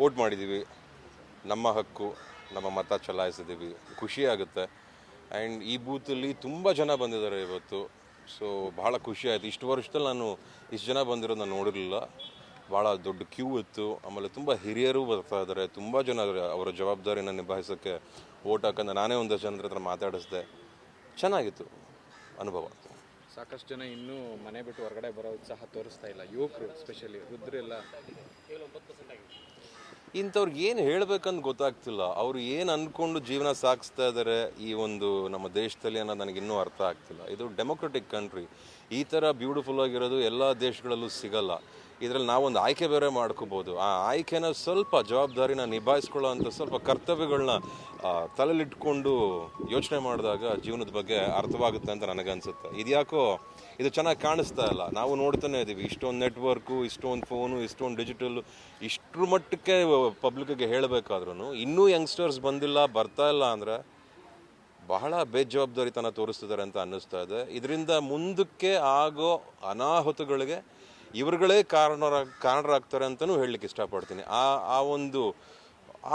Vote ಮಾಡಿದ್ದೀವಿ. ನಮ್ಮ ಹಕ್ಕು, ನಮ್ಮ ಮತ ಚಲಾಯಿಸಿದ್ದೀವಿ. ಖುಷಿ ಆಗುತ್ತೆ. ಆ್ಯಂಡ್ ಈ ಬೂತಲ್ಲಿ ತುಂಬ ಜನ ಬಂದಿದ್ದಾರೆ ಇವತ್ತು. ಸೊ ಭಾಳ ಖುಷಿ ಆಯಿತು. ಇಷ್ಟು ವರ್ಷದಲ್ಲಿ ನಾನು ಇಷ್ಟು ಜನ ಬಂದಿರೋದು ನಾನು ನೋಡಿರಲಿಲ್ಲ. ಭಾಳ ದೊಡ್ಡ ಕ್ಯೂ ಇತ್ತು. ಆಮೇಲೆ ತುಂಬ ಹಿರಿಯರು ಬರ್ತಾ ಇದ್ದಾರೆ. ತುಂಬ ಜನ ಅವರ ಜವಾಬ್ದಾರಿನ ನಿಭಾಯಿಸೋಕ್ಕೆ ವೋಟ್ ಹಾಕಂದ್ರೆ ನಾನೇ ಒಂದಷ್ಟು ಜನರ ಹತ್ರ ಮಾತಾಡಿಸ್ದೆ. ಚೆನ್ನಾಗಿತ್ತು ಅನುಭವ. ಸಾಕಷ್ಟು ಜನ ಇನ್ನೂ ಮನೆ ಬಿಟ್ಟು ಹೊರಗಡೆ ಬರೋ ಉತ್ಸಾಹ ತೋರಿಸ್ತಾ ಇಲ್ಲ. ಯುವಕರು ಸ್ಪೆಷಲಿ ವೃದ್ಧರೆಲ್ಲ. ಇಂಥವ್ರಿಗೆ ಏನು ಹೇಳಬೇಕಂತ ಗೊತ್ತಾಗ್ತಿಲ್ಲ. ಅವರು ಏನು ಅಂದ್ಕೊಂಡು ಜೀವನ ಸಾಗಿಸ್ತಾ ಇದ್ದಾರೆ ಈ ಒಂದು ನಮ್ಮ ದೇಶದಲ್ಲಿ ಅನ್ನೋದು ನನಗೆ ಇನ್ನೂ ಅರ್ಥ ಆಗ್ತಿಲ್ಲ. ಇದು ಡೆಮೊಕ್ರೆಟಿಕ್ ಕಂಟ್ರಿ. ಈ ಥರ ಬ್ಯೂಟಿಫುಲ್ ಆಗಿರೋದು ಎಲ್ಲ ದೇಶಗಳಲ್ಲೂ ಸಿಗಲ್ಲ. ಇದರಲ್ಲಿ ನಾವೊಂದು ಆಯ್ಕೆ ಬೇರೆ ಮಾಡ್ಕೋಬೋದು. ಆ ಆಯ್ಕೆನ ಸ್ವಲ್ಪ ಜವಾಬ್ದಾರಿನ ನಿಭಾಯಿಸ್ಕೊಳ್ಳೋ ಅಂಥ ಸ್ವಲ್ಪ ಕರ್ತವ್ಯಗಳನ್ನ ತಲೆಲಿಟ್ಕೊಂಡು ಯೋಚನೆ ಮಾಡಿದಾಗ ಜೀವನದ ಬಗ್ಗೆ ಅರ್ಥವಾಗುತ್ತೆ ಅಂತ ನನಗನ್ಸುತ್ತೆ. ಇದ್ಯಾಕೋ ಇದು ಚೆನ್ನಾಗಿ ಕಾಣಿಸ್ತಾ ಇಲ್ಲ. ನಾವು ನೋಡ್ತಾನೆ ಇದ್ದೀವಿ ಇಷ್ಟೊಂದು ನೆಟ್ವರ್ಕು, ಇಷ್ಟೊಂದು ಫೋನು, ಇಷ್ಟೊಂದು ಡಿಜಿಟಲ್ ಇಷ್ಟ್ರ ಮಟ್ಟಕ್ಕೆ ಪಬ್ಲಿಕ್ಗೆ ಹೇಳಬೇಕಾದ್ರೂ ಇನ್ನೂ ಯಂಗ್ಸ್ಟರ್ಸ್ ಬಂದಿಲ್ಲ, ಬರ್ತಾ ಇಲ್ಲ ಅಂದರೆ ಬಹಳ ಬೇಜವಾಬ್ದಾರಿತನ ತೋರಿಸ್ತಿದ್ದಾರೆ ಅಂತ ಅನ್ನಿಸ್ತಾ ಇದೆ. ಇದರಿಂದ ಮುಂದಕ್ಕೆ ಆಗೋ ಅನಾಹುತಗಳಿಗೆ ಇವರುಗಳೇ ಕಾರಣ ಕಾರಣರಾಗ್ತಾರೆ ಅಂತಲೂ ಹೇಳಲಿಕ್ಕೆ ಇಷ್ಟಪಡ್ತೀನಿ. ಆ ಆ ಒಂದು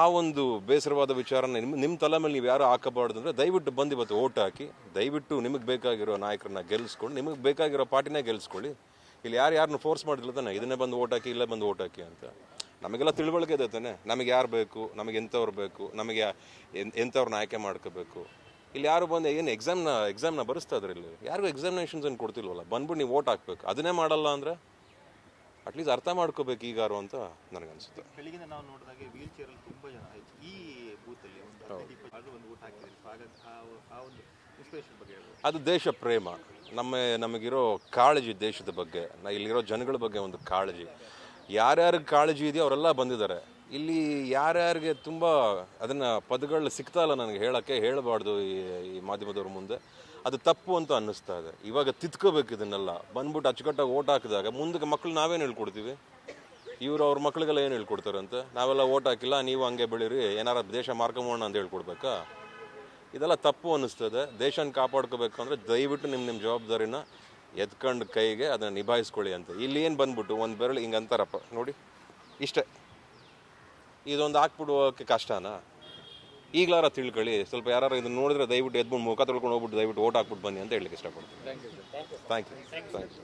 ಆ ಒಂದು ಬೇಸರವಾದ ವಿಚಾರನ ನಿಮ್ಮ ನಿಮ್ಮ ತಲೆ ಮೇಲೆ ನೀವು ಯಾರು ಹಾಕಬಾರ್ದು ಅಂದರೆ ದಯವಿಟ್ಟು ಬಂದು ಇವತ್ತು ಓಟ್ ಹಾಕಿ, ದಯವಿಟ್ಟು ನಿಮಗೆ ಬೇಕಾಗಿರೋ ನಾಯಕರನ್ನ ಗೆಲ್ಲಿಸ್ಕೊಂಡು ನಿಮಗೆ ಬೇಕಾಗಿರೋ ಪಾರ್ಟಿನೇ ಗೆಲ್ಲಿಸ್ಕೊಳ್ಳಿ ಇಲ್ಲಿ ಯಾರು ಯಾರನ್ನು ಫೋರ್ಸ್ ಮಾಡಿಲ್ಲ ತಾನೆ? ಇದನ್ನೇ ಬಂದು ಓಟ್ ಹಾಕಿ, ಇಲ್ಲೇ ಬಂದು ಓಟ್ ಹಾಕಿ ಅಂತ. ನಮಗೆಲ್ಲ ತಿಳುವಳಿಕೆ ಇದೆ ತಾನೆ. ನಮಗೆ ಯಾರು ಬೇಕು? ನಮಗೆ ಎಂಥವ್ರು ಬೇಕು? ನಮಗೆ ಎಂಥವ್ರನ್ನ ಆಯ್ಕೆ ಮಾಡ್ಕೋಬೇಕು? ಇಲ್ಲಿ ಯಾರು ಬಂದು ಏನು ಎಕ್ಸಾಮ್ನ ಎಕ್ಸಾಮ್ನ ಬರೆಸ್ತಾ ಇದ್ರಲ್ಲಿ ಯಾರಿಗೂ ಎಕ್ಸಾಮಿನೇಷನ್ಸ್ ಏನು ಕೊಡ್ತಿಲ್ವಲ್ಲ? ಬಂದ್ಬಿಟ್ಟು ನೀವು ಓಟ್ ಹಾಕ್ಬೇಕು. ಅದನ್ನೇ ಮಾಡಲ್ಲ ಅಂದರೆ? ಅಟ್ಲೀಸ್ಟ್ ಅರ್ಥ ಮಾಡ್ಕೋಬೇಕು ಈಗಾರು ಅಂತ ನನಗನ್ಸುತ್ತೆ. ಬೆಳಿಗ್ಗೆ ನಾವು ನೋಡಿದಾಗ ವೀಲ್ ಚೇರ್ ಅಲ್ಲಿ ತುಂಬಾ ಜನ ಈ ಒಂದು ಊಟ ಹಾಕಿದ್ರು. ಅದು ದೇಶ ಪ್ರೇಮ. ನಮ್ಮ ನಮಗಿರೋ ಕಾಳಜಿ ದೇಶದ ಬಗ್ಗೆ ನಾ ಇಲ್ಲಿರೋ ಜನಗಳ ಬಗ್ಗೆ ಒಂದು ಕಾಳಜಿ. ಯಾರ್ಯಾರಿಗೆ ಕಾಳಜಿ ಇದೆಯೋ ಅವರೆಲ್ಲ ಬಂದಿದ್ದಾರೆ. ಇಲ್ಲಿ ಯಾರ್ಯಾರಿಗೆ ತುಂಬ ಅದನ್ನು ಪದಗಳು ಸಿಗ್ತಾಯಿಲ್ಲ ನನಗೆ ಹೇಳೋಕ್ಕೆ, ಹೇಳಬಾರ್ದು ಈ ಈ ಮಾಧ್ಯಮದವ್ರ ಮುಂದೆ. ಅದು ತಪ್ಪು ಅಂತ ಅನ್ನಿಸ್ತಾ ಇದೆ. ಇವಾಗ ತಿದ್ಕೋಬೇಕು ಇದನ್ನೆಲ್ಲ. ಬಂದ್ಬಿಟ್ಟು ಅಚ್ಚುಕಟ್ಟಾಗಿ ಓಟ್ ಹಾಕಿದಾಗ ಮುಂದಕ್ಕೆ ಮಕ್ಕಳು ನಾವೇನು ಹೇಳ್ಕೊಡ್ತೀವಿ? ಇವರು ಅವ್ರ ಮಕ್ಳಿಗೆಲ್ಲ ಏನು ಹೇಳ್ಕೊಡ್ತಾರಂತೆ? ನಾವೆಲ್ಲ ಓಟ್ ಹಾಕಿಲ್ಲ, ನೀವು ಹಂಗೆ ಬೆಳೀರಿ, ಏನಾರ ದೇಶ ಮಾರ್ಕೊಂಬೋಣ ಅಂತ ಹೇಳ್ಕೊಡ್ಬೇಕಾ? ಇದೆಲ್ಲ ತಪ್ಪು ಅನ್ನಿಸ್ತದೆ ದೇಶನ ಕಾಪಾಡ್ಕೋಬೇಕು ಅಂದರೆ ದಯವಿಟ್ಟು ನಿಮ್ಮ ನಿಮ್ಮ ಜವಾಬ್ದಾರಿನ ಎತ್ಕೊಂಡು ಕೈಗೆ ಅದನ್ನು ನಿಭಾಯಿಸ್ಕೊಳ್ಳಿ ಅಂತ. ಇಲ್ಲಿ ಏನು ಬಂದ್ಬಿಟ್ಟು ಒಂದು ಬೆರಳು ಹಿಂಗೆ ಅಂತಾರಪ್ಪ ನೋಡಿ, ಇಷ್ಟೇ. ಇದೊಂದು ಹಾಕ್ಬಿಡುವಕ್ಕೆ ಕಷ್ಟನಾ? ಈಗಲಾರ ತಿಳ್ಕೊಳ್ಳಿ ಸ್ವಲ್ಪ ಯಾರು ಇದನ್ನ ನೋಡಿದ್ರೆ ದಯವಿಟ್ಟು ಎದ್ಬಿಟ್ಟು ಮುಖ ತೊಳ್ಕೊಂಡು ಹೋಗ್ಬಿಟ್ಟು ದಯವಿಟ್ಟು ಓಟ್ ಹಾಕ್ಬಿಟ್ಟು ಬನ್ನಿ ಅಂತ ಹೇಳಲಿಕ್ಕೆ ಇಷ್ಟಪಡ್ತೀನಿ. Thank you sir thank you thank you